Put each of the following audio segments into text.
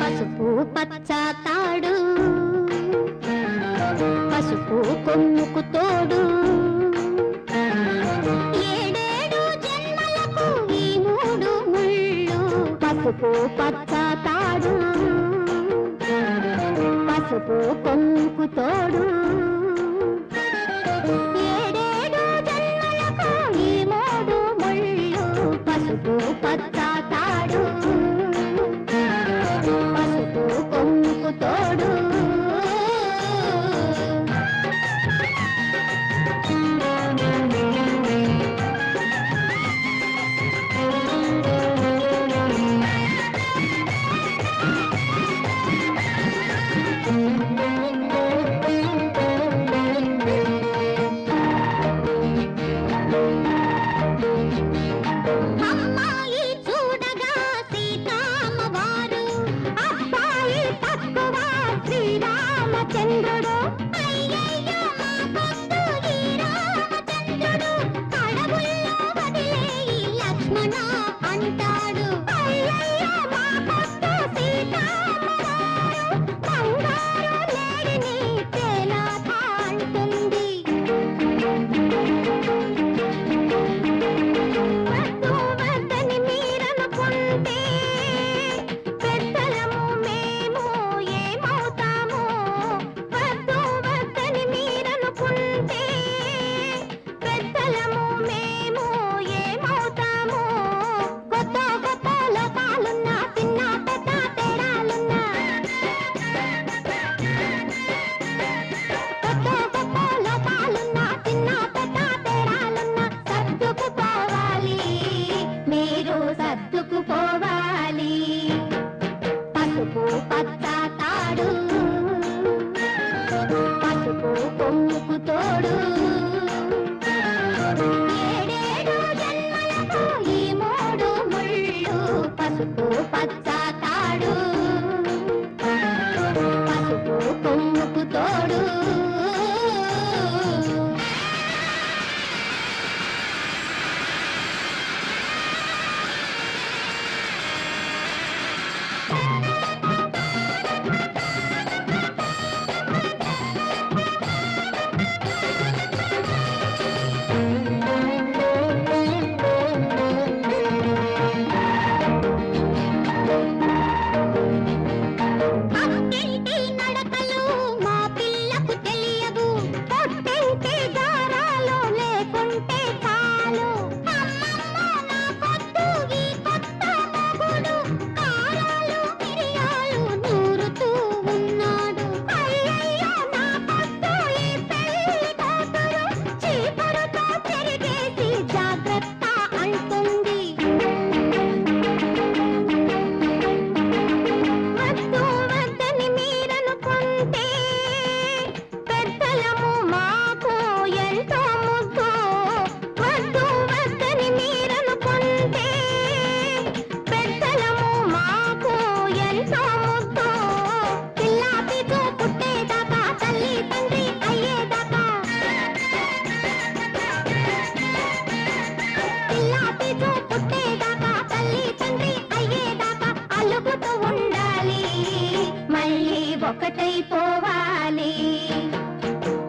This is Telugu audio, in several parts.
పసుపు పచ్చ తాడు కొమ్ముకు తోడు. ఏడేడు జన్మలకు ఈ మూడు ముళ్ళు. పసుపు పచ్చ తాడు. పసుపు కొమ్ముకు తోడు. రామచంద్రుడు అంటా పోవాలి. పసుపు పచ్చ తాడు పసుపు కొమ్ముకు తోడు. ఏడేడు జన్మలకు ఈ మూడు ముళ్ళు పసుపు పచ్చ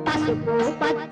పసుపు పచ్చ